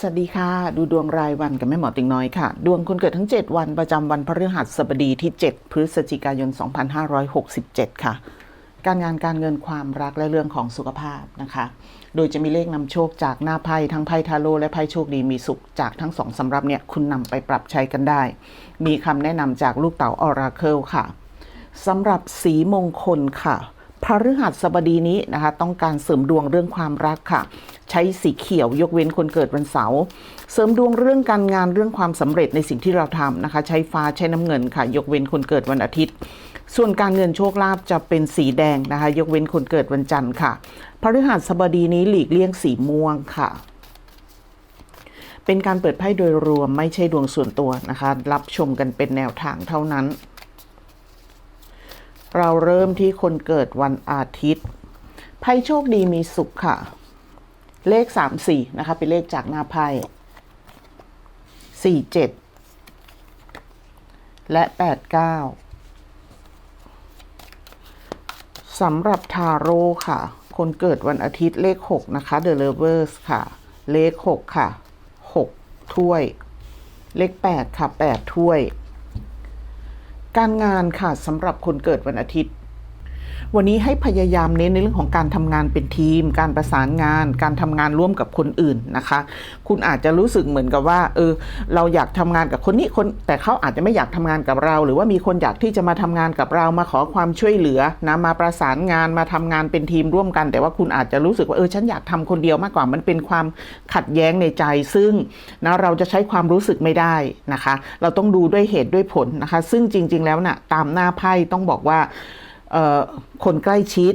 สวัสดีค่ะ ดูดวงรายวันกับแม่หมอติงน้อยค่ะ ดวงคนเกิดทั้ง 7 วันประจำวันพฤหัสบดีที่ 7 พฤศจิกายน 2567 ค่ะ การงานการเงินความรักและเรื่องของสุขภาพนะคะ โดยจะมีเลขนำโชคจากหน้าไพ่ทั้งไพ่ทาโร่และไพ่โชคดีมีสุขจากทั้งสองสำรับเนี่ยคุณนำไปปรับใช้กันได้ มีคำแนะนำจากลูกเต๋าออราเคิลค่ะสำหรับสีมงคลค่ะ พฤหัสบดีนี้นะคะ ต้องการเสริมดวงเรื่องความรักค่ะ ใช้สีเขียวยกเว้นคนเกิดวันเสาร์เสริมดวงเรื่องการงานเรื่องความสำเร็จในสิ่งที่เราทำนะคะ ใช้ฟ้าใช้น้ำเงินค่ะ ยกเว้นคนเกิดวันอาทิตย์ ส่วนการเงินโชคลาภจะเป็นสีแดงนะคะ ยกเว้นคนเกิดวันจันทร์ค่ะพฤหัสบดีนี้หลีกเลี่ยงสีม่วงค่ะเป็นการเปิดไพ่โดยรวมไม่ใช่ดวงส่วนตัวนะคะ รับชมกันเป็นแนวทางเท่านั้น เราเริ่มที่คนเกิดวันอาทิตย์ไพ่โชคดีมีสุขค่ะ เลขสามสี่นะคะ เป็นเลขจากหน้าไพ่สี่เจ็ดและแปดเก้าสำหรับทาโร่ค่ะ คนเกิดวันอาทิตย์เลขหกนะคะ The Lovers ค่ะ เลขหกค่ะหกถ้วย เลขแปดค่ะแปดถ้วย การงานค่ะสำหรับคนเกิดวันอาทิตย์ วันนี้ให้พยายามเน้นในเรื่องของการทำงานเป็นทีม การประสานงาน การทำงานร่วมกับคนอื่นนะคะ คุณอาจจะรู้สึกเหมือนกับว่าเออเราอยากทำงานกับคนนี้คน แต่เขาอาจจะไม่อยากทำงานกับเรา หรือว่ามีคนอยากที่จะมาทำงานกับเรามาขอความช่วยเหลือนะมาประสานงานมาทำงานเป็นทีมร่วมกัน แต่ว่าคุณอาจจะรู้สึกว่าเออฉันอยากทำคนเดียวมากกว่ามันเป็นความขัดแย้งในใจ ซึ่งนะเราจะใช้ความรู้สึกไม่ได้นะคะ เราต้องดูด้วยเหตุด้วยผลนะคะ ซึ่งจริง ๆ แล้วนะ่ะตามหน้าไพ่ต้องบอกว่า คนใกล้ชิด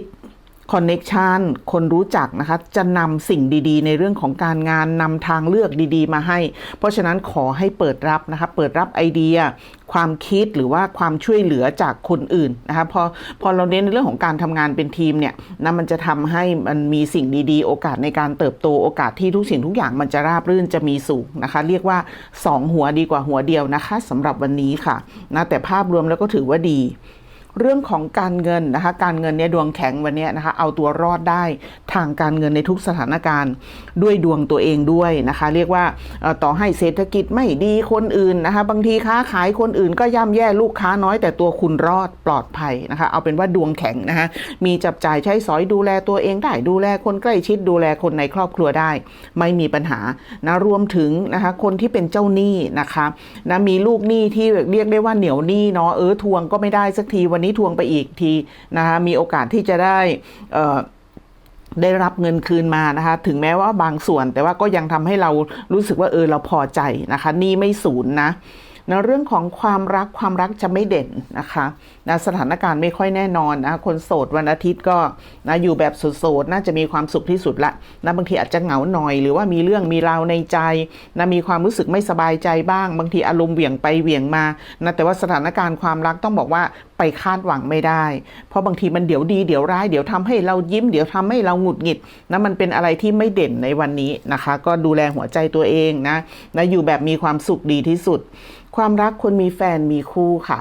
คอนเน็ชันคนรู้จักนะคะ จะนำสิ่งดีๆ ในเรื่องของการงานนำทางเลือกดีๆ มาให้ เพราะฉะนั้นขอให้เปิดรับนะคะ เปิดรับไอเดีย ความคิดหรือว่าความช่วยเหลือจากคนอื่นนะคะพอพอเราเน้นในเรื่องของการทำงานเป็นทีมเนี่ยนะมันจะทำให้มันมีสิ่งดีๆ โอกาสในการเติบโตโอกาสที่ทุกสิ่งทุกอย่างมันจะราบรื่นจะมีสูงนะคะ เรียกว่า 2 หัวดีกว่าหัวเดียวนะคะสำหรับวันนี้ค่ะนะแต่ภาพรวมแล้วก็ถือว่าดี เรื่องของการเงินนะคะ การเงินเนี่ยดวงแข็งวันนี้นะคะ เอาตัวรอดได้ทางการเงินในทุกสถานการณ์ ด้วยดวงตัวเองด้วยนะคะ เรียกว่าต่อให้เศรษฐกิจไม่ดีคนอื่นนะคะ บางทีค้าขายคนอื่นก็ย่ำแย่ลูกค้าน้อยแต่ตัวคุณรอดปลอดภัยนะคะ เอาเป็นว่าดวงแข็งนะคะมีจับจ่ายใช้สอยดูแลตัวเองได้ดูแลคนใกล้ชิดดูแลคนในครอบครัวได้ ไม่มีปัญหานะรวมถึงนะคะคนที่เป็นเจ้าหนี้นะคะนะมีลูกหนี้ที่เรียกได้ว่าเหนียวหนี้เนาะเออทวงก็ไม่ได้สักทีวันนี้ทวงไปอีกทีนะคะมีโอกาสที่จะได้ได้รับเงินคืนมานะคะ ถึงแม้ว่าบางส่วนแต่ว่าก็ยังทำให้เรารู้สึกว่าเออเราพอใจนะคะ นี่ไม่ศูนย์นะ นะเรื่องของความรักความรักจะไม่เด่นนะคะนะสถานการณ์ไม่ค่อยแน่นอนนะคนโสดวันอาทิตย์ก็นะอยู่แบบโสดๆน่าจะมีความสุขที่สุดละนะบางทีอาจจะเหงาหน่อย หรือว่ามีเรื่องมีราวในใจนะมีความรู้สึกไม่สบายใจบ้าง บางทีอารมณ์เหวี่ยงไปเหวี่ยงมานะแต่ว่าสถานการณ์ความรักต้องบอกว่าไปคาดหวังไม่ได้ เพราะบางทีมันเดี๋ยวดีเดี๋ยวร้ายเดี๋ยวทำให้เรายิ้มเดี๋ยวทำให้เราหงุดหงิดนะมันเป็นอะไรที่ไม่เด่นในวันนี้นะคะ ก็ดูแลหัวใจตัวเองนะนะอยู่แบบมีความสุขดีที่สุด ความรักคนมีแฟนมีคู่ค่ะ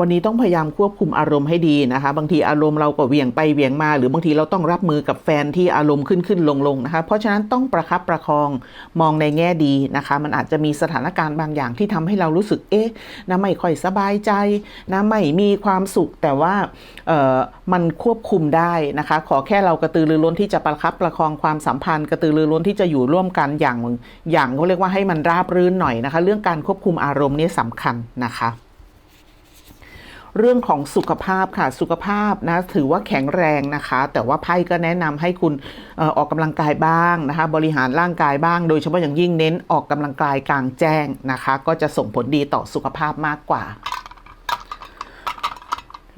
วันนี้ต้องพยายามควบคุมอารมณ์ให้ดีนะคะ บางทีอารมณ์เราก็เวี่ยงไปเวี่ยงมา หรือบางทีเราต้องรับมือกับแฟนที่อารมณ์ขึ้นขึ้นลงลงนะคะ เพราะฉะนั้นต้องประคับประคองมองในแง่ดีนะคะ มันอาจจะมีสถานการณ์บางอย่างที่ทำให้เรารู้สึกเอ๊ะนะไม่ค่อยสบายใจนะไม่มีความสุขแต่ว่าเอ่อมันควบคุมได้นะคะ ขอแค่เรากระตือรือร้นที่จะประคับประคองความสัมพันธ์ กระตือรือร้นที่จะอยู่ร่วมกันอย่างอย่างเขาเรียกว่าให้มันราบรื่นหน่อยนะคะ เรื่องการควบคุมอารมณ์นี่สำคัญนะคะ เรื่องของสุขภาพค่ะสุขภาพนะถือว่าแข็งแรงนะคะ แต่ว่าไพ่ก็แนะนำให้คุณออออกกำลังกายบ้างนะคะ บริหารร่างกายบ้าง โดยเฉพาะอย่างยิ่งเน้นออกกำลังกายกลางแจ้งนะคะ ก็จะส่งผลดีต่อสุขภาพมากกว่า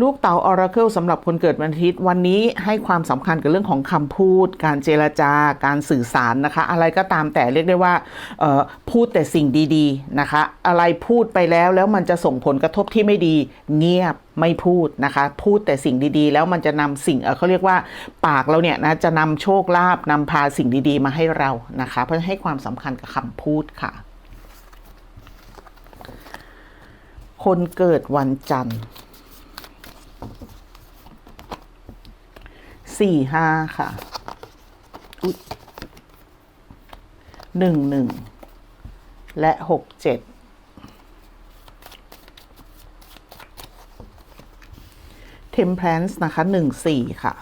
ลูกเต๋าออราเคิลสำหรับคนเกิดวันอาทิตย์วันนี้ให้ความสำคัญกับเรื่องของคำพูด การเจรจาการสื่อสารนะคะ อะไรก็ตามแต่เรียกได้ว่าพูดแต่สิ่งดีๆนะคะ อะไรพูดไปแล้วแล้วมันจะส่งผลกระทบที่ไม่ดี เงียบไม่พูดนะคะ พูดแต่สิ่งดีๆ แล้วมันจะนำสิ่งเเขาเรียกว่าปากเราเนี่ยนะจะนำโชคลาภนำพาสิ่งดีๆ มาให้เรานะคะ เพราะให้ความสำคัญกับคำพูดค่ะ คนเกิดวันจันทร์ สี่ห้าค่ะอุ๊ยหนึ่งหนึ่งและหกเจ็ด Temperance นะคะหนึ่งสี่ค่ะ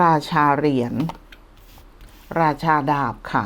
ราชาเหรียญ ราชาดาบค่ะ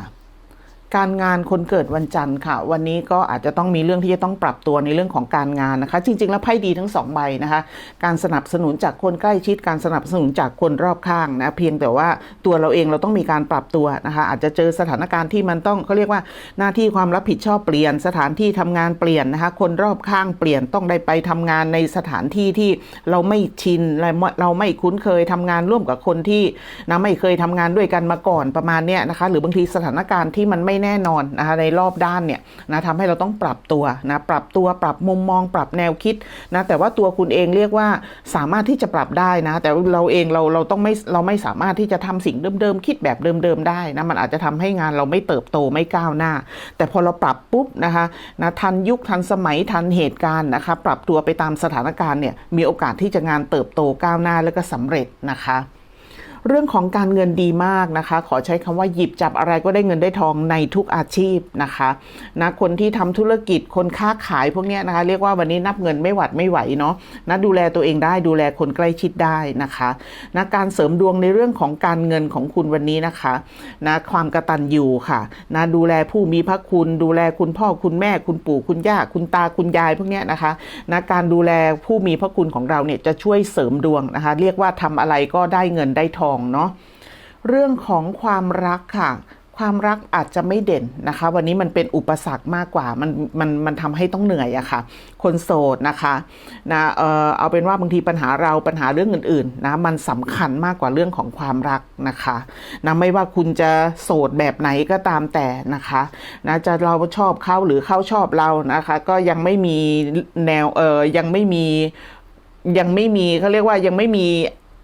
การงานคนเกิดวันจันทร์ค่ะ วันนี้ก็อาจจะต้องมีเรื่องที่จะต้องปรับตัวในเรื่องของการงานนะคะ จริง ๆ แล้วไพ่ดีทั้งสองใบนะคะ การสนับสนุนจากคนใกล้ชิด การสนับสนุนจากคนรอบข้างนะเพียงแต่ว่าตัวเราเองเราต้องมีการปรับตัวนะคะ อาจจะเจอสถานการณ์ที่มันต้องเขาเรียกว่าหน้าที่ความรับผิดชอบเปลี่ยน สถานที่ทำงานเปลี่ยนนะคะ คนรอบข้างเปลี่ยนต้องได้ไปทำงานในสถานที่ที่เราไม่ชินเราเราไม่คุ้นเคยทำงานร่วมกับคนที่นะไม่เคยทำงานด้วยกันมาก่อนประมาณเนี้ยนะคะ หรือบางทีสถานการณ์ที่มันไม่แน่นอนนะคะในรอบด้านเนี่ยนะทำให้เราต้องปรับตัวนะปรับตัวปรับมุมมอง ปรับแนวคิดนะแต่ว่าตัวคุณเองเรียกว่าสามารถที่จะปรับได้นะ แต่เราเองเราเราต้องไม่เราไม่สามารถที่จะทำสิ่งเดิมๆคิดแบบเดิมๆได้นะมันอาจจะทำให้งานเราไม่เติบโตไม่ก้าวหน้า แต่พอเราปรับปุ๊บนะคะนะทันยุคทันสมัยทันเหตุการณ์นะคะปรับตัวไปตามสถานการณ์เนี่ยมีโอกาสที่จะงานเติบโตก้าวหน้าแล้วก็สำเร็จนะคะ เรื่องของการเงินดีมากนะคะ ขอใช้คำว่าหยิบจับอะไรก็ได้เงินได้ทองในทุกอาชีพนะคะนะคนที่ทำธุรกิจคนค้าขายพวกนี้นะคะ เรียกว่าวันนี้นับเงินไม่หวัดไม่ไหวเนาะนะดูแลตัวเองได้ดูแลคนใกล้ชิดได้นะคะนะการเสริมดวงในเรื่องของการเงินของคุณวันนี้นะคะนะความกระตันยูค่ะนะดูแลผู้มีพระคุณดูแลคุณพ่อคุณแม่คุณปู่คุณย่าคุณตาคุณยายพวกนี้นะคะนะการดูแลผู้มีพระคุณของเราเนี่ยจะช่วยเสริมดวงนะคะ เรียกว่าทำอะไรก็ได้เงินได้ทองเนาะเรื่องของความรักค่ะ ความรักอาจจะไม่เด่นนะคะ วันนี้มันเป็นอุปสรรคมากกว่ามันมันมันทำให้ต้องเหนื่อยอะค่ะ คนโสดนะคะนะเออเอาเป็นว่าบางทีปัญหาเราปัญหาเรื่องอื่นๆนะมันสำคัญมากกว่าเรื่องของความรักนะคะนะไม่ว่าคุณจะโสดแบบไหนก็ตามแต่นะคะนะจะเราชอบเขาหรือเขาชอบเรานะคะ ก็ยังไม่มีแนวเออยังไม่มียังไม่มีเขาเรียกว่ายังไม่มี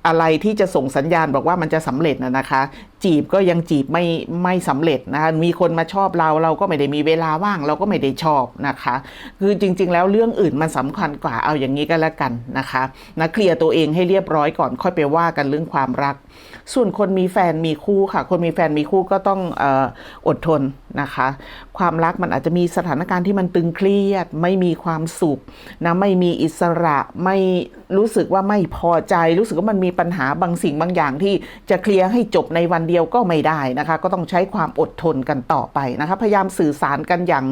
อะไรที่จะส่งสัญญาณบอกว่ามันจะสำเร็จนะนะคะ จีบก็ยังจีบไม่ไม่สำเร็จนะคะมีคนมาชอบเราเราก็ไม่ได้มีเวลาว่าง เราก็ไม่ได้ชอบนะคะ คือจริง ๆ แล้วเรื่องอื่นมันสำคัญกว่าเอาอย่างนี้ก็แล้วกันนะคะนะเคลียร์ตัวเองให้เรียบร้อยก่อนค่อยไปว่ากันเรื่องความรัก ส่วนคนมีแฟนมีคู่ค่ะ คนมีแฟนมีคู่ก็ต้องอออดทน นะคะ ความรักมันอาจจะมีสถานการณ์ที่มันตึงเครียด ไม่มีความสุขนะไม่มีอิสระไม่รู้สึกว่าไม่พอใจ รู้สึกว่ามันมีปัญหาบางสิ่งบางอย่างที่จะเคลียร์ให้จบในวันเดียวก็ไม่ได้นะคะ ก็ต้องใช้ความอดทนกันต่อไปนะคะ พยายามสื่อสารกันอย่าง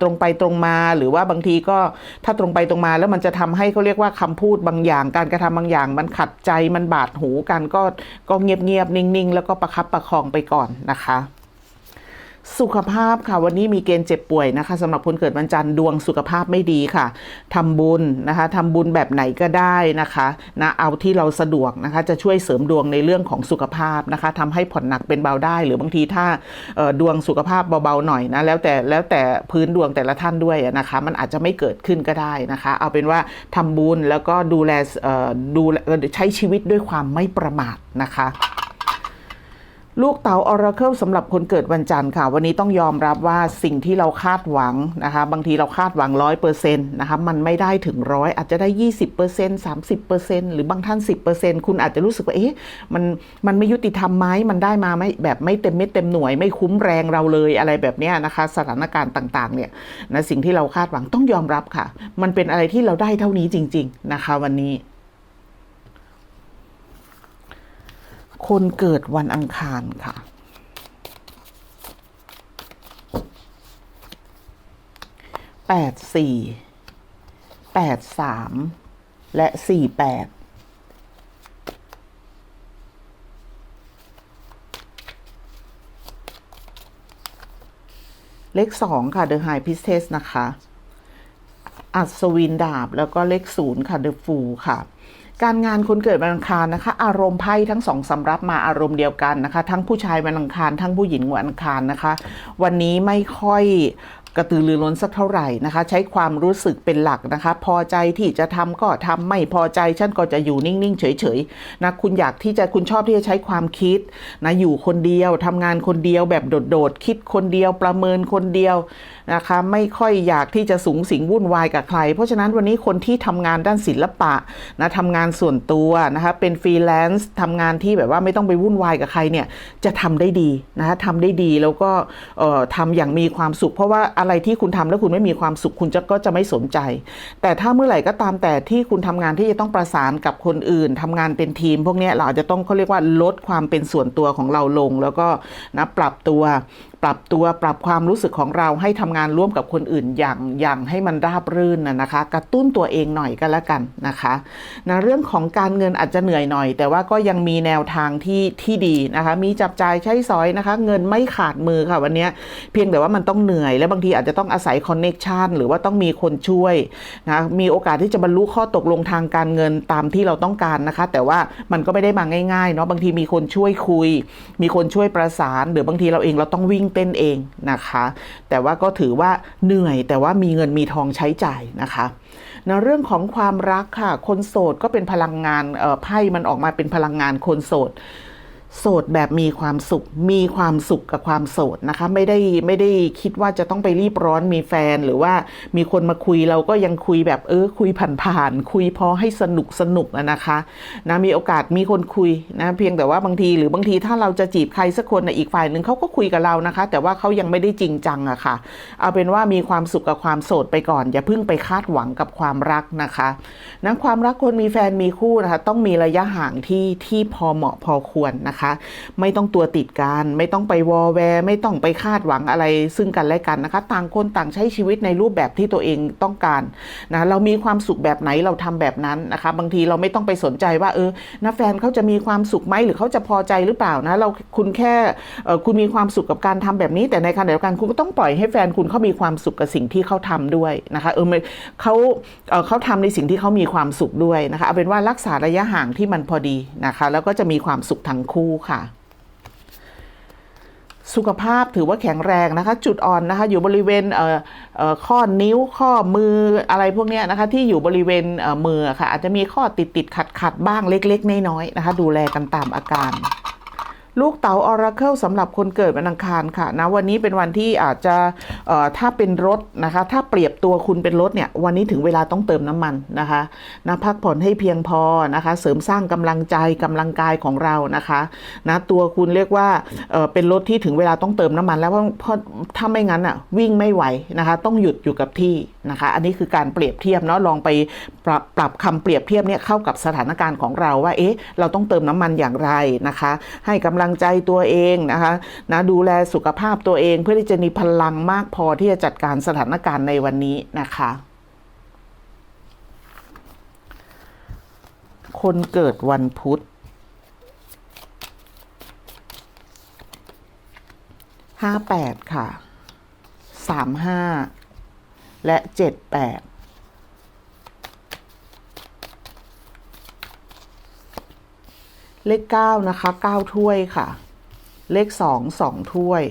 ตรงไปตรงมาหรือว่าบางทีก็ถ้าตรงไปตรงมาแล้วมันจะทำให้เขาเรียกว่าคำพูดบางอย่าง การกระทำบางอย่าง มันขัดใจมันบาดหูกันก็ก็เงียบๆนิ่งๆ แล้วก็ประคับประคองไปก่อนนะคะ สุขภาพค่ะวันนี้มีเกณฑ์เจ็บป่วยนะคะสำหรับคนเกิดวันจันทร์ดวงสุขภาพไม่ดีค่ะทำบุญนะคะทำบุญแบบไหนก็ได้นะคะนะเอาที่เราสะดวกนะคะจะช่วยเสริมดวงในเรื่องของสุขภาพนะคะทำให้ผ่อนหนักเป็นเบาได้ หรือบางทีถ้าดวงสุขภาพเบาๆหน่อยนะแล้วแต่แล้วแต่พื้นดวงแต่ละท่านด้วยนะคะมันอาจจะไม่เกิดขึ้นก็ได้นะคะ เอาเป็นว่าทำบุญแล้วก็ดูแลดูใช้ชีวิตด้วยความไม่ประมาทนะคะ ลูกเต๋าออราเคิลสำหรับคนเกิดวันจันทร์ค่ะ วันนี้ต้องยอมรับว่าสิ่งที่เราคาดหวังนะคะ บางทีเราคาดหวังร้อยเปอร์เซ็นต์นะคะ มันไม่ได้ถึงร้อยอาจจะได้ยี่สิบเปอร์เซ็นต์สามสิบเปอร์เซ็นต์หรือบางท่านสิบเปอร์เซ็นต์คุณอาจจะรู้สึกว่า เอ๊ะ มัน มันไม่ยุติธรรมไหมมันได้มาไม่แบบไม่เต็มเม็ดเต็มหน่วย ไม่คุ้มแรงเราเลยอะไรแบบเนี้ยนะคะ สถานการณ์ต่างๆ เนี่ยนะ สิ่งที่เราคาดหวังต้องยอมรับค่ะ มันเป็นอะไรที่เราได้เท่านี้จริง ๆ นะคะ วันนี้ คนเกิดวันอังคารค่ะ แปดสี่ แปดสาม และสี่แปด เลขสองค่ะ The High Priestess นะคะ อัศวินดาบ แล้วก็เลขศูนย์ค่ะ The Fool ค่ะ การงานคนเกิดวันอังคารนะคะ อารมณ์ไพ่ทั้งสองสำรับมาอารมณ์เดียวกันนะคะ ทั้งผู้ชายวันอังคารทั้งผู้หญิงวันอังคารนะคะ วันนี้ไม่ค่อย กระตือรือร้นสักเท่าไหร่นะคะ ใช้ความรู้สึกเป็นหลักนะคะ พอใจที่จะทำก็ทำไม่พอใจฉันก็จะอยู่นิ่งๆ เฉยๆนะคุณอยากที่จะคุณชอบที่จะใช้ความคิดนะอยู่คนเดียวทำงานคนเดียวแบบโดดๆคิดคนเดียวประเมินคนเดียวนะคะ ไม่ค่อยอยากที่จะสูงสิงวุ่นวายกับใคร เพราะฉะนั้นวันนี้คนที่ทำงานด้านศิลปะนะทำงานส่วนตัวนะคะเป็นฟรีแลนซ์ทำงานที่แบบว่าไม่ต้องไปวุ่นวายกับใครเนี่ยจะทำได้ดีนะคะทำได้ดีแล้วก็เอ่อทำอย่างมีความสุข เพราะว่าอะไรที่คุณทำแล้วคุณไม่มีความสุขคุณจะก็จะไม่สนใจ แต่ถ้าเมื่อไหร่ก็ตามแต่ที่คุณทำงานที่จะต้องประสานกับคนอื่นทำงานเป็นทีม พวกนี้เราอาจจะต้องเขาเรียกว่าลดความเป็นส่วนตัวของเราลง แล้วก็นะปรับตัว รับตัวปรับความรู้สึกของเราให้ทำงานร่วมกับคนอื่นอย่างอย่างให้มันราบรื่นนะนะคะ กระตุ้นตัวเองหน่อยก็แล้วกันนะคะนะเรื่องของการเงินอาจจะเหนื่อยหน่อย แต่ว่าก็ยังมีแนวทางที่ที่ดีนะคะ มีจับจ่ายใช้สอยนะคะ เงินไม่ขาดมือค่ะวันนี้เพียงแต่ว่ามันต้องเหนื่อย และบางทีอาจจะต้องอาศัยคอนเน็ชันหรือว่าต้องมีคนช่วยนะมีโอกาสที่จะบรรลุข้อตกลงทางการเงินตามที่เราต้องการนะคะ แต่ว่ามันก็ไม่ได้มาง่ายๆเนาะบางทีมีคนช่วยคุย มีคนช่วยประสาน หรือบางทีเราเองเราต้องวิ่งเต้นเองนะคะ แต่ว่าก็ถือว่าเหนื่อยแต่ว่ามีเงินมีทองใช้จ่ายนะคะนะเรื่องของความรักค่ะ คนโสดก็เป็นพลังงานไพ่มันออกมาเป็นพลังงานคนโสด โสดแบบมีความสุข มีความสุขกับความโสดนะคะ ไม่ได้ไม่ได้คิดว่าจะต้องไปรีบร้อนมีแฟนหรือว่ามีคนมาคุยเราก็ยังคุยแบบเออคุยผ่านๆคุยพอให้สนุกสนุกนะคะนะมีโอกาสมีคนคุยนะเพียงแต่ว่าบางทีหรือบางทีถ้าเราจะจีบใครสักคนนะอีกฝ่ายหนึ่งเขาก็คุยกับเรานะคะ แต่ว่าเขายังไม่ได้จริงจังอะค่ะ เอาเป็นว่ามีความสุขกับความโสดไปก่อน อย่าเพิ่งไปคาดหวังกับความรักนะคะนะความรักคนมีแฟนมีคู่นะคะ ต้องมีระยะห่างที่ที่พอเหมาะพอควรนะคะไม่ต้องตัวติดกันไม่ต้องไปวอแวร์ไม่ต้องไปคาดหวังอะไรซึ่งกันและกันนะคะ ต่างคนต่างใช้ชีวิตในรูปแบบที่ตัวเองต้องการนะเรามีความสุขแบบไหนเราทำแบบนั้นนะคะ บางทีเราไม่ต้องไปสนใจว่าเออนะแฟนเขาจะมีความสุขไหมหรือเขาจะพอใจหรือเปล่านะเราคุณแค่คุณมีความสุขกับการทำแบบนี้ แต่ในขณะเดียวกันคุณก็ต้องปล่อยให้แฟนคุณเขามีความสุขกับสิ่งที่เขาทำด้วยนะคะเออเขาเเขาทำในสิ่งที่เขามีความสุขด้วยนะคะเอาเป็นว่ารักษาระยะห่างที่มันพอดีนะคะ แล้วก็จะมีความสุขทั้งคู่ค่ะ สุขภาพถือว่าแข็งแรงนะคะ จุดอ่อนนะคะ อยู่บริเวณเอ่อเอ่อข้อนิ้วข้อมืออะไรพวกเนี้ยนะคะ ที่อยู่บริเวณเอ่อมือค่ะ อาจจะมีข้อติดติดขัดขัดบ้างเล็ก ๆ น้อยๆนะคะ ดูแลกันตามอาการ ลูกเต๋าออราเคิลสำหรับคนเกิดวันอังคารค่ะนะวันนี้เป็นวันที่อาจจะถ้าเป็นรถนะคะ ถ้าเปรียบตัวคุณเป็นรถเนี่ยวันนี้ถึงเวลาต้องเติมน้ำมันนะคะนะพักผ่อนให้เพียงพอนะคะ เสริมสร้างกำลังใจกำลังกายของเรานะคะนะตัวคุณเรียกว่าเเป็นรถที่ถึงเวลาต้องเติมน้ำมัน แล้วเพราะถ้าไม่งั้นอะวิ่งไม่ไหวนะคะ ต้องหยุดอยู่กับที่ นะคะ อันนี้คือการเปรียบเทียบเนาะลองไปปรับปรับคำเปรียบเทียบเนี่ยเข้ากับสถานการณ์ของเราว่าเอ๊ะเราต้องเติมน้ำมันอย่างไรนะคะ ให้กำลังใจตัวเองนะคะนะดูแลสุขภาพตัวเอง เพื่อที่จะมีพลังมากพอที่จะจัดการสถานการณ์ในวันนี้นะคะคนเกิดวันพุธห้าแปดค่ะสามห้า และเจ็ดแปดเลขเก้านะคะเก้าถ้วยค่ะ เลขสองสองถ้วย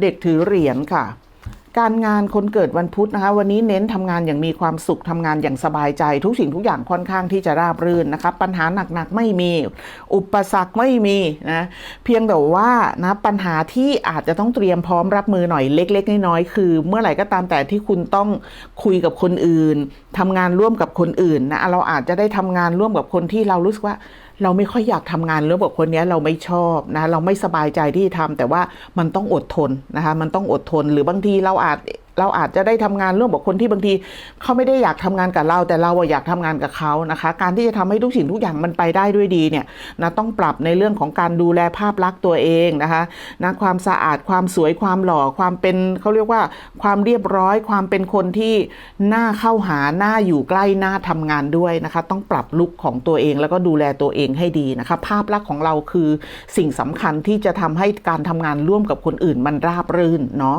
เด็กถือเหรียญค่ะ การงานคนเกิดวันพุธนะคะ วันนี้เน้นทำงานอย่างมีความสุขทำงานอย่างสบายใจ ทุกสิ่งทุกอย่างค่อนข้างที่จะราบรื่นนะคะปัญหาหนักๆไม่มี อุปสรรคไม่มีนะเพียงแต่ว่านะปัญหาที่อาจจะต้องเตรียมพร้อมรับมือหน่อยเล็ก ๆ น้อยๆคือ เมื่อไหร่ก็ตามแต่ที่คุณต้องคุยกับคนอื่นทำงานร่วมกับคนอื่นนะเราอาจจะได้ทำงานร่วมกับคนที่เรารู้สึกว่า เราไม่ค่อยอยากทำงานร่วมกับคนนี้เราไม่ชอบนะเราไม่สบายใจที่จะทำแต่ว่ามันต้องอดทนนะคะมันต้องอดทนหรือบางทีเราอาจ เราอาจจะได้ทำงานร่วมกับคนที่บางทีเขาไม่ได้อยากทำงานกับเรา แต่เราอยากทำงานกับเขานะคะ การที่จะทำให้ทุกสิ่งทุกอย่างมันไปได้ด้วยดีเนี่ยนะต้องปรับในเรื่องของการดูแลภาพลักษณ์ตัวเองนะคะนะความสะอาดความสวยความหล่อความเป็นเขาเรียกว่าความเรียบร้อยความเป็นคนที่น่าเข้าหาน่าอยู่ใกล้น่าทำงานด้วยนะคะ ต้องปรับลุคของตัวเองแล้วก็ดูแลตัวเองให้ดีนะคะ ภาพลักษณ์ของเราคือสิ่งสำคัญที่จะทำให้การทำงานร่วมกับคนอื่นมันราบรื่นเนาะ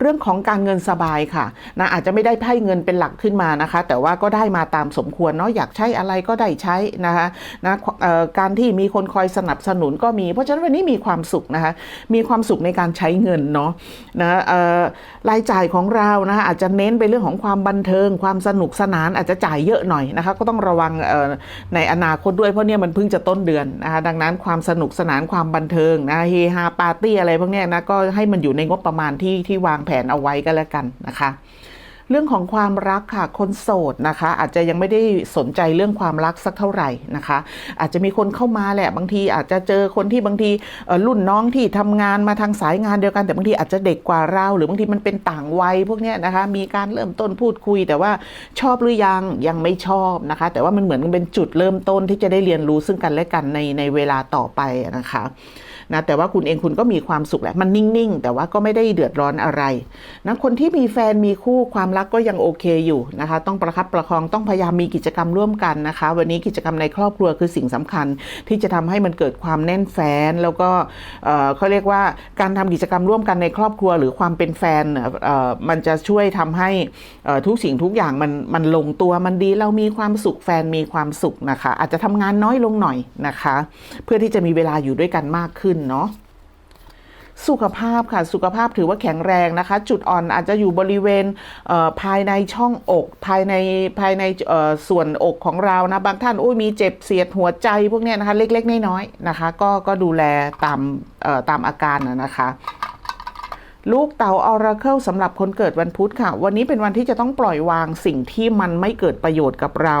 เรื่องของการเงินสบายค่ะนะอาจจะไม่ได้ไพ่เงินเป็นหลักขึ้นมานะคะ แต่ว่าก็ได้มาตามสมควรเนาะอยากใช้อะไรก็ได้ใช้นะคะนะเอ่อการที่มีคนคอยสนับสนุนก็มี เพราะฉะนั้นวันนี้มีความสุขนะคะมีความสุขในการใช้เงินเนาะนะเอ่อรายจ่ายของเรานะคะอาจจะเน้นไปเรื่องของความบันเทิง ความสนุกสนานอาจจะจ่ายเยอะหน่อยนะคะ ก็ต้องระวังในอนาคตด้วยเพราะเนี่ยมันเพิ่งจะต้นเดือนนะคะดังนั้นความสนุกสนานความบันเทิงนะเฮฮาปาร์ตี้อะไรพวกนี้นะก็ให้มันอยู่ในงบประมาณที่ที่วางแผนเอาไว้ก็แล้วกันนะคะ เรื่องของความรักค่ะคนโสดนะคะ อาจจะยังไม่ได้สนใจเรื่องความรักสักเท่าไหร่นะคะ อาจจะมีคนเข้ามาแหละบางที อาจจะเจอคนที่บางทีรุ่นน้องที่ทำงานมาทางสายงานเดียวกันแต่บางทีอาจจะเด็กกว่าเราหรือบางทีมันเป็นต่างวัยพวกนี้นะคะ มีการเริ่มต้นพูดคุย แต่ว่าชอบหรือยังยังไม่ชอบนะคะ แต่ว่ามันเหมือนเป็นจุดเริ่มต้นที่จะได้เรียนรู้ซึ่งกันและกันในในเวลาต่อไปนะคะ นะแต่ว่าคุณเองคุณก็มีความสุขแหละมันนิ่งๆ แต่ว่าก็ไม่ได้เดือดร้อนอะไรนะคนที่มีแฟนมีคู่ความรักก็ยังโอเคอยู่นะคะ ต้องประคับประคองต้องพยายามมีกิจกรรมร่วมกันนะคะ วันนี้กิจกรรมในครอบครัวคือสิ่งสำคัญ ที่จะทำให้มันเกิดความแน่นแฟน แล้วก็เออเขาเรียกว่าการทำกิจกรรมร่วมกันในครอบครัว หรือความเป็นแฟนอ่อมันจะช่วยทำให้อ่อทุกสิ่งทุกอย่างมันมันลงตัวมันดีเรามีความสุขแฟนมีความสุขนะคะ อาจจะทำงานน้อยลงหน่อยนะคะ เพื่อที่จะมีเวลาอยู่ด้วยกันมากขึ้นเนาะสุขภาพค่ะ สุขภาพถือว่าแข็งแรงนะคะ จุดอ่อนอาจจะอยู่บริเวณเภายในช่องอก ภายในภายในส่วนอกของเรานะ บางท่านอุ้ยมีเจ็บเสียดหัวใจพวกเนี้ยนะคะ เล็กๆน้อยๆนะคะ ก็ก็ดูแลตามตามอาการนะคะ ลูกเต่าออราเคิลสำหรับคนเกิดวันพุธค่ะ วันนี้เป็นวันที่จะต้องปล่อยวางสิ่งที่มันไม่เกิดประโยชน์กับเรา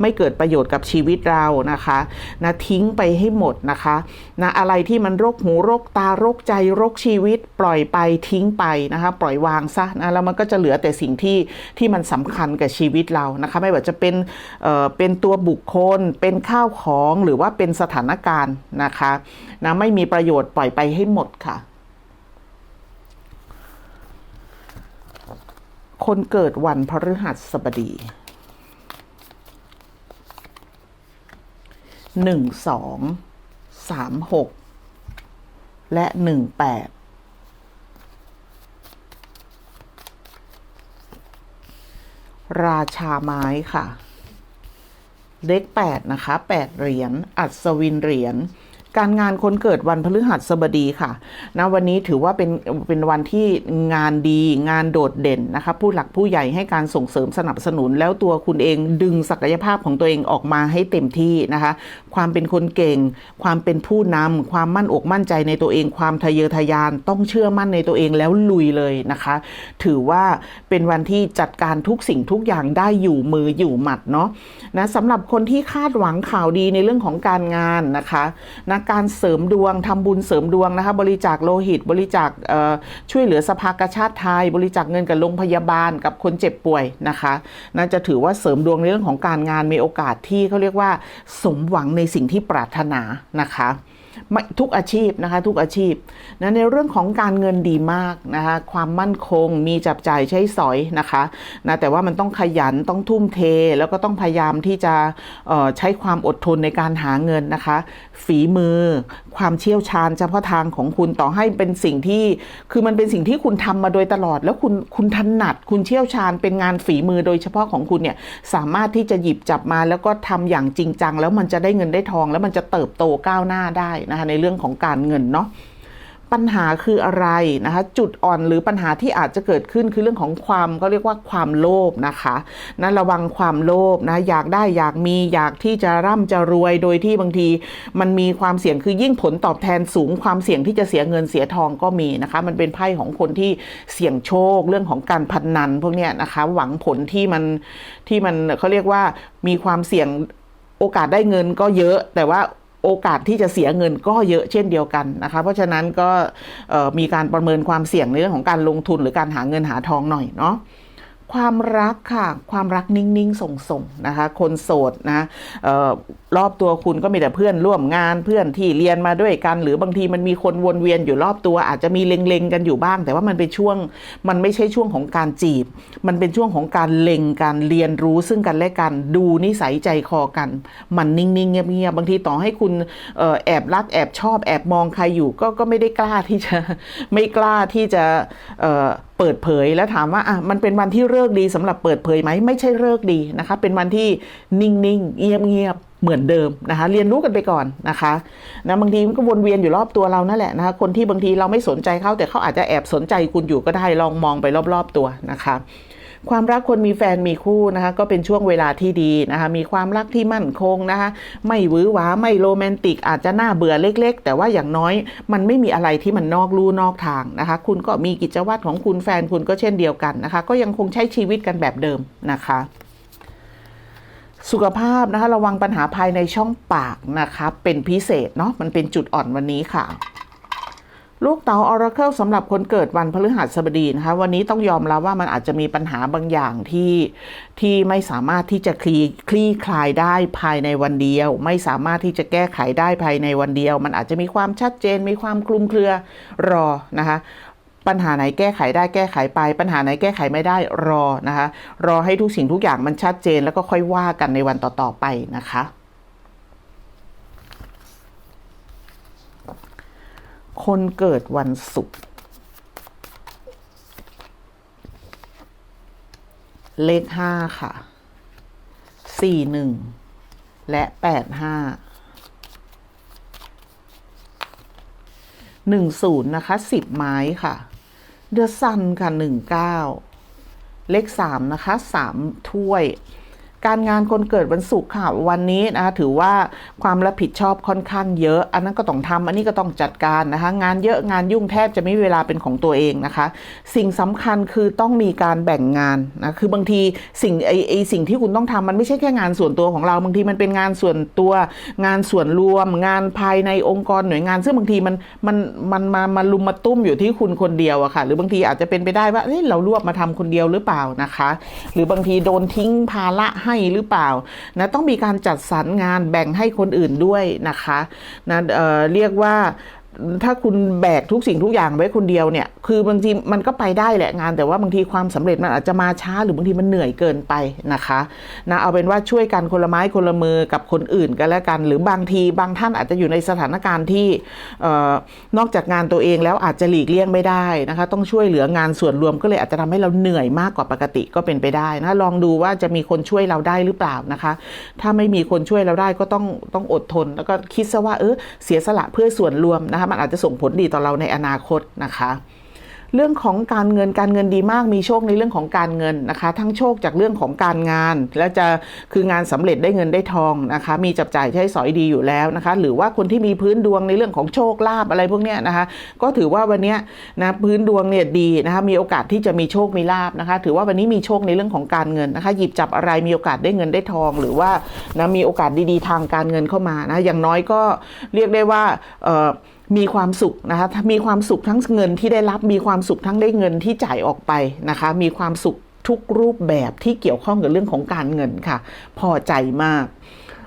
ไม่เกิดประโยชน์กับชีวิตเรานะคะนะทิ้งไปให้หมดนะคะนะอะไรที่มันโรคหูโรคตาโรคใจโรคชีวิต ปล่อยไปทิ้งไปนะคะปล่อยวางซะนะแล้วมันก็จะเหลือแต่สิ่งที่ที่มันสำคัญกับชีวิตเรานะคะไม่ว่าจะเป็นเอ่อเป็นตัวบุคคล เป็นข้าวของหรือว่าเป็นสถานการณ์นะคะนะไม่มีประโยชน์ปล่อยไปให้หมดค่ะ คนเกิดวันพฤหัสบดีหนึ่งสองสามหกและหนึ่งแปดราชาไม้ค่ะ เลขแปดนะคะแปดเหรียญ อัศวินเหรียญ การงานคนเกิดวันพฤหัสบดีค่ะนะวันนี้ถือว่าเป็นเป็นวันที่งานดีงานโดดเด่นนะคะผู้หลักผู้ใหญ่ให้การส่งเสริมสนับสนุน แล้วตัวคุณเองดึงศักยภาพของตัวเองออกมาให้เต็มที่นะคะ ความเป็นคนเก่ง ความเป็นผู้นำความมั่นอกมั่นใจในตัวเอง ความทะเยอทะยานต้องเชื่อมั่นในตัวเองแล้วลุยเลยนะคะ ถือว่าเป็นวันที่จัดการทุกสิ่งทุกอย่างได้อยู่มืออยู่หมัดเนาะนะสำหรับคนที่คาดหวังข่าวดีในเรื่องของการงานนะคะนะการเสริมดวงทำบุญเสริมดวงนะคะ บริจาคโลหิต บริจาคช่วยเหลือสภากาชาติไทย บริจาคเงินกับโรงพยาบาลกับคนเจ็บป่วยนะคะน่าจะถือว่าเสริมดวงในเรื่องของการงานมีโอกาสที่เขาเรียกว่าสมหวังในสิ่งที่ปรารถนานะคะ ทุกอาชีพนะคะทุกอาชีพนะในเรื่องของการเงินดีมากนะคะความมั่นคงมีจับจ่ายใช้สอยนะคะนะแต่ว่ามันต้องขยันต้องทุ่มเท แล้วก็ต้องพยายามที่จะใช้ความอดทนในการหาเงินนะคะ ฝีมือ ความเชี่ยวชาญเฉพาะทางของคุณต่อให้เป็นสิ่งที่คือมันเป็นสิ่งที่คุณทำมาโดยตลอด แล้วคุณคุณถนัดคุณเชี่ยวชาญเป็นงานฝีมือโดยเฉพาะของคุณเนี่ยสามารถที่จะหยิบจับมาแล้วก็ทำอย่างจริงจัง แล้วมันจะได้เงินได้ทอง แล้วมันจะเติบโตก้าวหน้าได้นะคะในเรื่องของการเงินเนาะปัญหาคืออะไรนะคะ จุดอ่อนหรือปัญหาที่อาจจะเกิดขึ้นคือเรื่องของความก็เรียกว่าความโลภนะคะนะระวังความโลภนะอยากได้อยากมีอยากที่จะร่ำจะรวยโดยที่บางทีมันมีความเสี่ยงคือยิ่งผลตอบแทนสูงความเสี่ยงที่จะเสียเงินเสียทองก็มีนะคะ มันเป็นไพ่ของคนที่เสี่ยงโชค เรื่องของการพนันพวกเนี้ยนะคะ หวังผลที่มันที่มันเขาเรียกว่ามีความเสี่ยงโอกาสได้เงินก็เยอะแต่ว่า โอกาสที่จะเสียเงินก็เยอะเช่นเดียวกันนะคะเพราะฉะนั้นก็มีการประเมินความเสี่ยงในเรื่องของการลงทุนหรือการหาเงินหาทองหน่อยเนาะ ความรักค่ะ ความรักนิ่งๆ ส่งๆนะคะ คนโสดนะออรอบตัวคุณก็มีแต่เพื่อนร่วมงานเพื่อนที่เรียนมาด้วยกัน หรือบางทีมันมีคนวนเวียนอยู่รอบตัว อาจจะมีเล็งๆกันอยู่บ้าง แต่ว่ามันเป็นช่วงมันไม่ใช่ช่วงของการจีบ มันเป็นช่วงของการเล็งการเรียนรู้ซึ่งกันและกันดูนิสัยใจคอกัน มันนิ่งๆเงียบๆบางทีต่อให้คุณออแอบรักแอบชอบแอบมองใครอยู่ก็ก็ไม่ได้กล้าที่จะไม่กล้าที่จะเเปิดเผยแล้วถามว่าอะมันเป็นวันที่เลิกดีสำหรับเปิดเผยไหมไม่ใช่เลิกดีนะคะ เป็นวันที่นิ่งๆเงียบๆเหมือนเดิมนะคะ เรียนรู้กันไปก่อนนะคะนะบางทีมันก็วนเวียนอยู่รอบตัวเรานั่นแหละนะคะคนที่บางทีเราไม่สนใจเขาแต่เขาอาจจะแอบสนใจคุณอยู่ก็ได้ลองมองไปรอบ ๆตัวนะคะ ความรักคนมีแฟนมีคู่นะคะ ก็เป็นช่วงเวลาที่ดีนะคะ มีความรักที่มั่นคงนะคะ ไม่หวือหวาไม่โรแมนติก อาจจะน่าเบื่อเล็ก ๆ แต่ว่าอย่างน้อยมันไม่มีอะไรที่มันนอกลู่นอกทางนะคะ คุณก็มีกิจวัตรของคุณแฟนคุณก็เช่นเดียวกันนะคะ ก็ยังคงใช้ชีวิตกันแบบเดิมนะคะสุขภาพนะคะ ระวังปัญหาภายในช่องปากนะคะ เป็นพิเศษเนาะมันเป็นจุดอ่อนวันนี้ค่ะ ลูกเต๋าออราเคิลสำหรับคนเกิดวันพฤหัสบดีนะคะ วันนี้ต้องยอมรับว่ามันอาจจะมีปัญหาบางอย่างที่ที่ไม่สามารถที่จะคลี่คลี่คลายได้ภายในวันเดียว ไม่สามารถที่จะแก้ไขได้ภายในวันเดียว มันอาจจะมีความชัดเจน มีความคลุมเครือรอนะคะปัญหาไหนแก้ไขได้แก้ไขไป ปัญหาไหนแก้ไขไม่ได้รอนะคะ รอให้ทุกสิ่งทุกอย่างมันชัดเจนแล้วก็ค่อยว่ากันในวันต่อๆไปนะคะ คนเกิดวันศุกร์เลขห้าค่ะสี่หนึ่งและแปดห้าหนึ่งศูนย์นะคะสิบไม้ค่ะ เดือะซันค่ะหนึ่งเก้าเลขสามนะคะสามถ้วย การงานคนเกิดวันศุกร์ค่ะวันนี้นะคะถือว่าความรับผิดชอบค่อนข้างเยอะ อันนั้นก็ต้องทำอันนี้ก็ต้องจัดการนะคะงานเยอะงานยุ่งแทบจะไม่มีเวลาเป็นของตัวเองนะคะ สิ่งสำคัญคือต้องมีการแบ่งงานนะคือบางทีสิ่งไอไอสิ่งที่คุณต้องทำมันไม่ใช่แค่งานส่วนตัวของเราบางทีมันเป็นงานส่วนตัว งานส่วนรวม งานภายในองค์กรหน่วยงาน ซึ่งบางทีมันมันมันมามาลุมมาตุ้มอยู่ที่คุณคนเดียวอะค่ะ หรือบางทีอาจจะเป็นไปได้ว่าเอ้ยเรารวบมาทำคนเดียวหรือเปล่านะคะ หรือบางทีโดนทิ้งภาระให้หรือเปล่านะต้องมีการจัดสรรงานแบ่งให้คนอื่นด้วยนะคะนะเเรียกว่า ถ้าคุณแบกทุกสิ่งทุกอย่างไว้คนเดียวเนี่ย คือบางทีมันก็ไปได้แหละงาน แต่ว่าบางทีความสำเร็จมันอาจจะมาช้าหรือบางทีมันเหนื่อยเกินไปนะคะนะเอาเป็นว่าช่วยกันคนละไม้คนละมือกับคนอื่นกันแล้วกัน หรือบางทีบางท่านอาจจะอยู่ในสถานการณ์ที่อนอกจากงานตัวเองแล้วอาจจะหลีกเลี่ยงไม่ได้นะคะ ต้องช่วยเหลืองานส่วนรวมก็เลยอาจจะทำให้เราเหนื่อยมากกว่าปกติก็เป็นไปได้นะลองดูว่าจะมีคนช่วยเราได้หรือเปล่านะคะ ถ้าไม่มีคนช่วยเราได้ก็ต้องต้องอดทน แล้วก็คิดซะว่าเออเสียสละเพื่อส่วนรวมนะคะมันอาจจะส่งผลดีต่อเราในอนาคตนะคะเรื่องของการเงินการเงินดีมากมีโชคในเรื่องของการเงินนะคะ ทั้งโชคจากเรื่องของการงาน และจะคืองานสำเร็จได้เงินได้ทองนะคะ มีจับจ่ายใช้สอยดีอยู่แล้วนะคะ หรือว่าคนที่มีพื้นดวงในเรื่องของโชคลาภอะไรพวกเนี้ยนะคะ ก็ถือว่าวันนี้นะพื้นดวงเนี่ยดีนะคะ มีโอกาสที่จะมีโชคมีลาภนะคะ ถือว่าวันนี้มีโชคในเรื่องของการเงินนะคะ หยิบจับอะไรมีโอกาสได้เงินได้ทอง หรือว่านะมีโอกาสดีๆทางการเงินเข้ามานะอย่างน้อยก็เรียกได้ว่าเอ่อ มีความสุขนะคะ มีความสุขทั้งเงินที่ได้รับ มีความสุขทั้งได้เงินที่จ่ายออกไปนะคะ มีความสุขทุกรูปแบบที่เกี่ยวข้องกับเรื่องของการเงินค่ะ พอใจมาก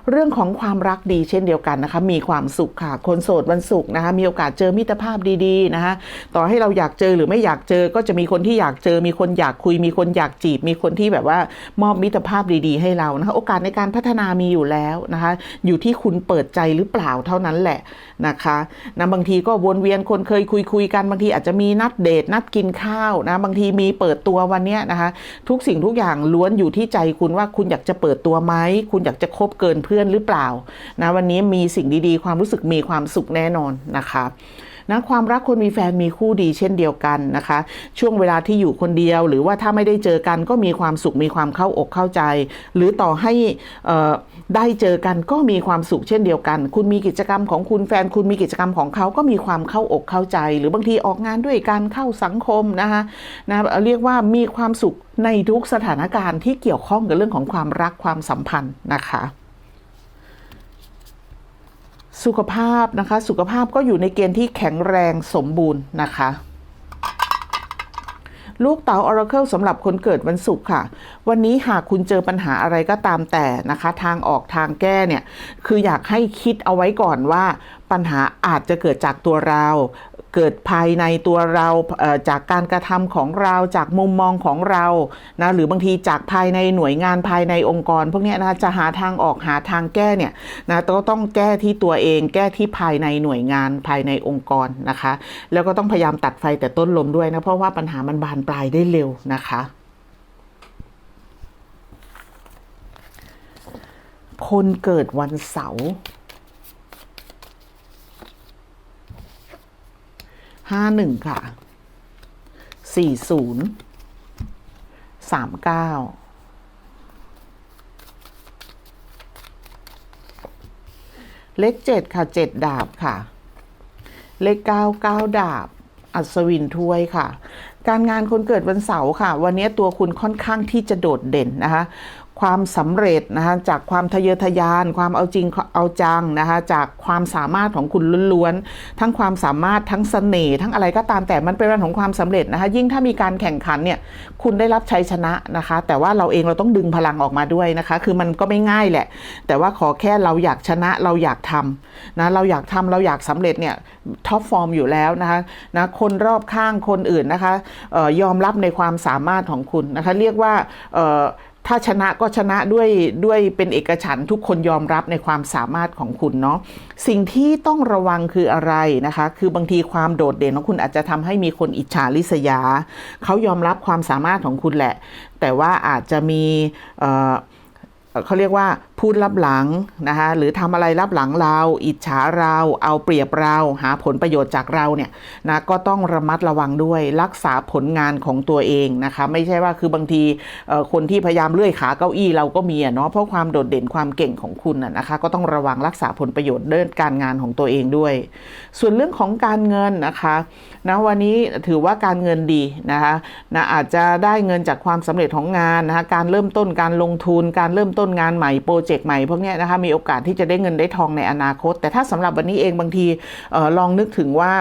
เรื่องของความรักดีเช่นเดียวกันนะคะ มีความสุขค่ะ คนโสดวันศุกร์นะคะ มีโอกาสเจอมิตรภาพดีๆนะคะ ต่อให้เราอยากเจอหรือไม่อยากเจอก็จะมีคนที่อยากเจอ มีคนอยากคุย มีคนอยากจีบ มีคนที่แบบว่ามอบมิตรภาพดีๆ ให้เรานะคะ โอกาสในการพัฒนามีอยู่แล้วนะคะ อยู่ที่คุณเปิดใจหรือเปล่าเท่านั้นแหละนะคะนะบางทีก็วนเวียนคนเคยคุยคุยกันบางทีอาจจะมีนัดเดทนัดกินข้าวนะ บางทีมีเปิดตัววันนี้นะคะ ทุกสิ่งทุกอย่างล้วนอยู่ที่ใจคุณว่าคุณอยากจะเปิดตัวไหมคุณอยากจะคบเกินเพื่อนหรือเปล่านะวันนี้มีสิ่งดีๆ ความรู้สึกมีความสุขแน่นอนนะคะนะความรักคนมีแฟนมีคู่ดีเช่นเดียวกันนะคะ ช่วงเวลาที่อยู่คนเดียว หรือว่าถ้าไม่ได้เจอกันก็มีความสุขมีความเข้าอกเข้าใจ หรือต่อให้ได้เจอกันก็มีความสุขเช่นเดียวกัน คุณมีกิจกรรมของคุณแฟนคุณมีกิจกรรมของเขาก็มีความเข้าอกเข้าใจ หรือบางทีออกงานด้วยการเข้าสังคมนะคะนะเรียกว่ามีความสุขในทุกสถานการณ์ที่เกี่ยวข้องกับเรื่องของความรักความสัมพันธ์นะคะ สุขภาพนะคะ สุขภาพก็อยู่ในเกณฑ์ที่แข็งแรงสมบูรณ์นะคะลูกเต๋าออร์เคิลสำหรับคนเกิดวันศุกร์ค่ะ วันนี้หากคุณเจอปัญหาอะไรก็ตามแต่นะคะ ทางออกทางแก้เนี่ย คืออยากให้คิดเอาไว้ก่อนว่า ปัญหาอาจจะเกิดจากตัวเรา เกิดภายในตัวเราจากการกระทำของเราจากมุมมองของเรานะหรือบางทีจากภายในหน่วยงานภายในองค์กร พวกนี้นะจะหาทางออกหาทางแก้เนี่ยนะก็ต้องแก้ที่ตัวเอง แก้ที่ภายในหน่วยงานภายในองค์กรนะคะ แล้วก็ต้องพยายามตัดไฟแต่ต้นลมด้วยนะเพราะว่าปัญหามันบานปลายได้เร็วนะคะคนเกิดวันเสาร์ ห้าหนึ่งค่ะสี่ศูนย์สามเก้าเลขเจ็ดค่ะเจ็ดดาบค่ะ เลขเก้าเก้าดาบ อัศวินถ้วยค่ะ การงานคนเกิดวันเสาร์ค่ะ วันนี้ตัวคุณค่อนข้างที่จะโดดเด่นนะคะ ความสำเร็จนะคะจากความทะเยอทะยาน ความเอาจริงเอาจังนะคะจากความสามารถของคุณล้วนๆทั้งความสามารถทั้งเสน่ห์ทั้งอะไรก็ตามแต่มันเป็นเรื่องของความสำเร็จนะคะยิ่งถ้ามีการแข่งขันเนี่ยคุณได้รับชัยชนะนะคะ แต่ว่าเราเองเราต้องดึงพลังออกมาด้วยนะคะ คือมันก็ไม่ง่ายแหละ แต่ว่าขอแค่เราอยากชนะเราอยากทำนะเราอยากทำเราอยากสำเร็จเนี่ยท็อปฟอร์มอยู่แล้วนะคะนะคนรอบข้างคนอื่นนะคะออยอมรับในความสามารถของคุณนะคะ เรียกว่าเถ้าชนะก็ชนะด้วยด้วยเป็นเอกฉันท์ทุกคนยอมรับในความสามารถของคุณเนาะสิ่งที่ต้องระวังคืออะไรนะคะ คือบางทีความโดดเด่นของคุณอาจจะทำให้มีคนอิจฉาริษยา เขายอมรับความสามารถของคุณแหละ แต่ว่าอาจจะมีเอ่อเอ่อเขาเรียกว่า พูดลับหลังนะคะหรือทำอะไรลับหลังเรา อิจฉาเรา เอาเปรียบเรา หาผลประโยชน์จากเราเนี่ยนะก็ต้องระมัดระวังด้วยรักษาผลงานของตัวเองนะคะไม่ใช่ว่าคือบางทีคนที่พยายามเลื่อยขาเก้าอี้เราก็มีเนาะเพราะความโดดเด่นความเก่งของคุณอะนะคะก็ต้องระวังรักษาผลประโยชน์เดินการงานของตัวเองด้วย ส่วนเรื่องของการเงินนะคะนะวันนี้ถือว่าการเงินดีนะคะนะอาจจะได้เงินจากความสำเร็จของงานนะคะการเริ่มต้นการลงทุนการเริ่มต้นงานใหม่โปรเจกต์ใหม่พวกนี้นะคะมีโอกาสที่จะได้เงินได้ทองในอนาคต แต่ถ้าสำหรับวันนี้เองบางทีออลองนึกถึงว่า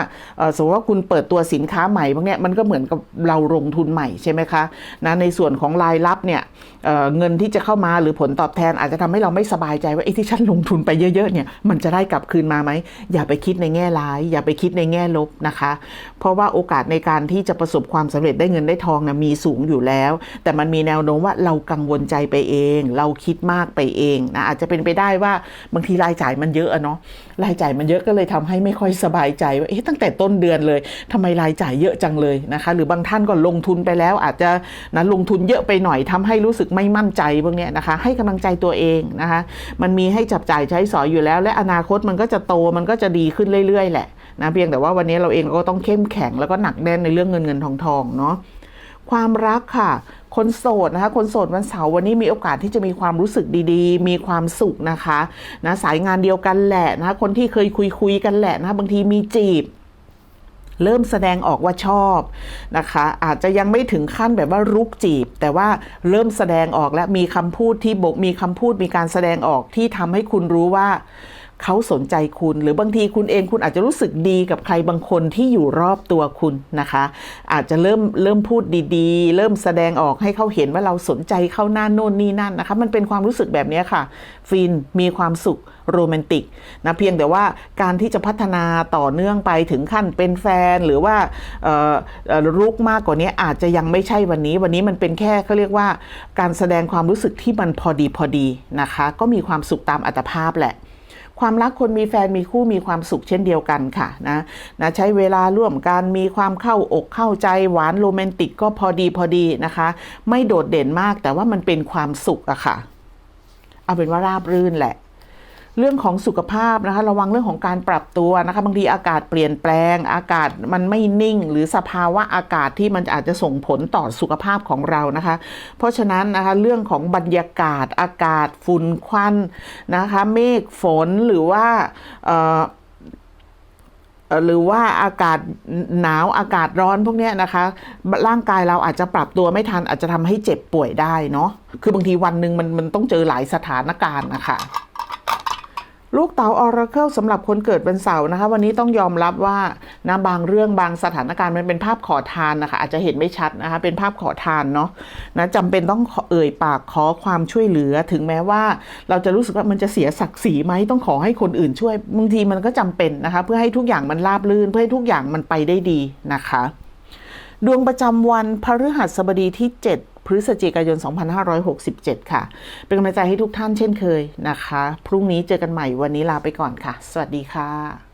ออสมมติว่าคุณเปิดตัวสินค้าใหม่พวกนี้มันก็เหมือนกับเราลงทุนใหม่ใช่ไหมคะนะในส่วนของรายรับเนี่ยเเงินที่จะเข้ามาหรือผลตอบแทนอาจจะทำให้เราไม่สบายใจว่าไอ้ที่ฉันลงทุนไปเยอะๆเนี่ยมันจะได้กลับคืนมาไหมอย่าไปคิดในแง่ร้าย อย่าไปคิดในแง่ลบนะคะ เพราะว่าโอกาสในการที่จะประสบความสำเร็จได้เงินได้ทองนะมีสูงอยู่แล้ว แต่มันมีแนวโน้มว่าเรากังวลใจไปเอง เราคิดมากไปเองนะอาจจะเป็นไปได้ว่าบางทีรายจ่ายมันเยอะเนาะรายจ่ายมันเยอะก็เลยทำให้ไม่ค่อยสบายใจว่าเอ๊ะตั้งแต่ต้นเดือนเลยทำไมรายจ่ายเยอะจังเลยนะคะ หรือบางท่านก็ลงทุนไปแล้ว อาจจะนะลงทุนเยอะไปหน่อยทำให้รู้สึกไม่มั่นใจพวกเนี้ยนะคะ ให้กำลังใจตัวเองนะคะ มันมีให้จับจ่ายใช้สอยอยู่แล้ว และอนาคตมันก็จะโตมันก็จะดีขึ้นเรื่อยๆแหละนะเพียงแต่ว่าวันนี้เราเองก็ต้องเข้มแข็งแล้วก็หนักแน่นในเรื่องเงินเงินทองทองเนาะความรักค่ะ คนโสดนะคะ คนโสดวันเสาร์วันนี้มีโอกาสที่จะมีความรู้สึกดีๆ มีความสุขนะคะนะสายงานเดียวกันแหละนะคะคนที่เคยคุยคุยๆกันแหละนะบางทีมีจีบเริ่มแสดงออกว่าชอบนะคะ อาจจะยังไม่ถึงขั้นแบบว่ารุกจีบ แต่ว่าเริ่มแสดงออกและมีคำพูดที่บกมีคำพูดมีการแสดงออกที่ทำให้คุณรู้ว่า เขาสนใจคุณ หรือบางทีคุณเองคุณอาจจะรู้สึกดีกับใครบางคนที่อยู่รอบตัวคุณนะคะ อาจจะเริ่มเริ่มพูดดีๆ เริ่มแสดงออกให้เขาเห็นว่าเราสนใจเข้าหน้าโน่นนี่นั่นนะคะ มันเป็นความรู้สึกแบบนี้ค่ะ ฟินมีความสุขโรแมนติกนะเพียงแต่ว่าการที่จะพัฒนาต่อเนื่องไปถึงขั้นเป็นแฟนหรือว่ารุกมากกว่านี้อาจจะยังไม่ใช่วันนี้ วันนี้มันเป็นแค่เขาเรียกว่า การแสดงความรู้สึกที่มันพอดีพอดีนะคะ ก็มีความสุขตามอัตภาพแหละ ความรักคนมีแฟนมีคู่มีความสุขเช่นเดียวกันค่ะนะนะใช้เวลาร่วมกันมีความเข้าอกเข้าใจหวานโรแมนติกก็พอดีพอดีนะคะ ไม่โดดเด่นมากแต่ว่ามันเป็นความสุขอะค่ะ เอาเป็นว่าราบรื่นแหละ เรื่องของสุขภาพนะคะ ระวังเรื่องของการปรับตัวนะคะบางทีอากาศเปลี่ยนแปลง อากาศมันไม่นิ่ง หรือสภาวะอากาศที่มันอาจจะส่งผลต่อสุขภาพของเรานะคะ เพราะฉะนั้นนะคะเรื่องของบรรยากาศอากาศฝุ่นควันนะคะเมฆฝนหรือว่าหรือว่าอากาศหนาวอากาศร้อนพวกนี้นะคะ ร่างกายเราอาจจะปรับตัวไม่ทันอาจจะทำให้เจ็บป่วยได้เนาะคือบางทีวันหนึ่งมันมันต้องเจอหลายสถานการณ์นะคะ ลูกเต๋าออราเคิลสำหรับคนเกิดวันเสาร์นะคะ วันนี้ต้องยอมรับว่านะบางเรื่องบางสถานการณ์มันเป็นภาพขอทานนะคะ อาจจะเห็นไม่ชัดนะคะ เป็นภาพขอทานเนาะนะจำเป็นต้องอเอ่ยปากขอความช่วยเหลือ ถึงแม้ว่าเราจะรู้สึกว่ามันจะเสียศักดิ์ศรีไหมต้องขอให้คนอื่นช่วยบางทีมันก็จำเป็นนะคะ เพื่อให้ทุกอย่างมันราบรื่น เพื่อให้ทุกอย่างมันไปได้ดีนะคะดวงประจำวันพฤหัสบดีที่ 7 พฤศจิกายน 2567 ค่ะ เป็นกำลังใจให้ทุกท่านเช่นเคยนะคะ พรุ่งนี้เจอกันใหม่วันนี้ลาไปก่อนค่ะ สวัสดีค่ะ